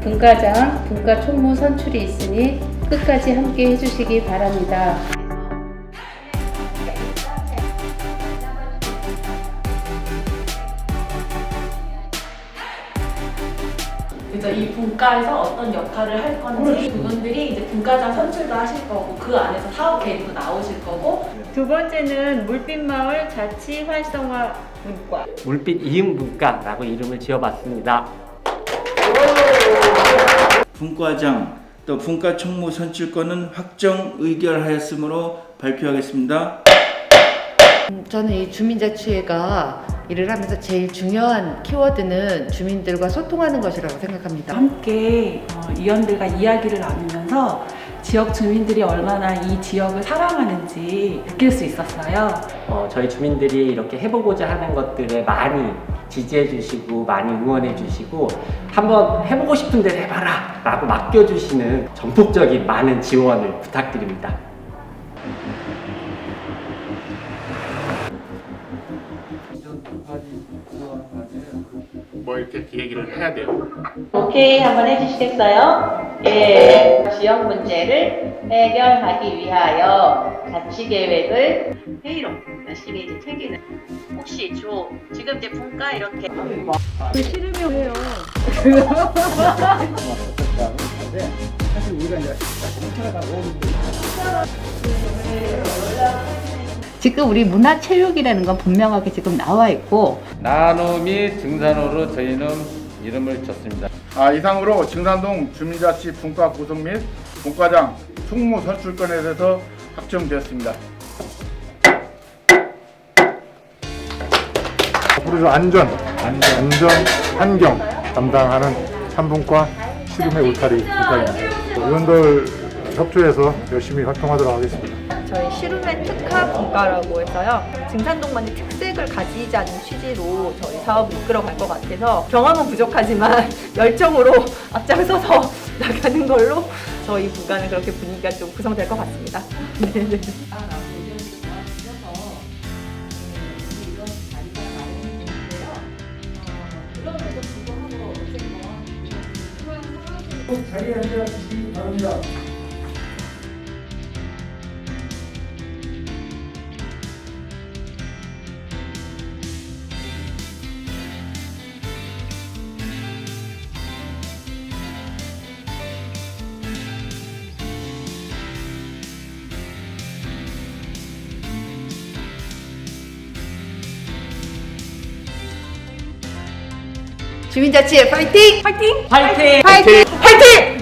분과장, 분과 총무 선출이 있으니 끝까지 함께 해주시기 바랍니다. 그래서 이 분과에서 어떤 역할을 할 건지 그분들이 이제 분과장 선출도 하실 거고 그 안에서 사업 계획도 나오실 거고 두 번째는 물빛마을 자치 활성화 문과. 물빛 이음문과라고 이름을 지어봤습니다. 분과장 또 분과 총무 선출권은 확정 의결하였으므로 발표하겠습니다. 저는 이 주민자치회가 일을 하면서 제일 중요한 키워드는 주민들과 소통하는 것이라고 생각합니다. 함께 어, 위원들과 이야기를 나누면서 지역 주민들이 얼마나 이 지역을 사랑하는지 느낄 수 있었어요. 어, 저희 주민들이 이렇게 해보고자 하는 것들에 많이 지지해 주시고 많이 응원해 주시고 한번 해보고 싶은 대로 해봐라 라고 맡겨주시는 전폭적인 많은 지원을 부탁드립니다. 뭐 이렇게 얘기를 해야 돼요. 오케이 한번 해주시겠어요? 예, 지역 문제를 해결하기 위하여 자치 계획을 회의로 열심히 이제 챙기는. 혹시 조 지금 이제 분과 이렇게 지금 우리 문화체육이라는 건 분명하게 지금 나와 있고 나눔이 증산호로 저희는 이름을 줬습니다. 아, 이상으로 증산동 주민자치 분과 구성 및 분과장 총무 선출권에 대해서 확정되었습니다. 앞으로 안전, 안전, 환경 담당하는 산분과 시름의 울타리 국가입니다. 의원들 협조해서 열심히 활동하도록 하겠습니다. 저희 시루맨 특화 분과라고 해서요. 증산동만의 특색을 않은 취지로 저희 사업을 이끌어갈 것 같아서 경험은 부족하지만 열정으로 앞장서서 나가는 걸로 저희 분과는 그렇게 분위기가 좀 구성될 것 같습니다. 네네. 주 주민자치회 파이팅! 파이팅! 파이팅! 파이팅! 파이팅!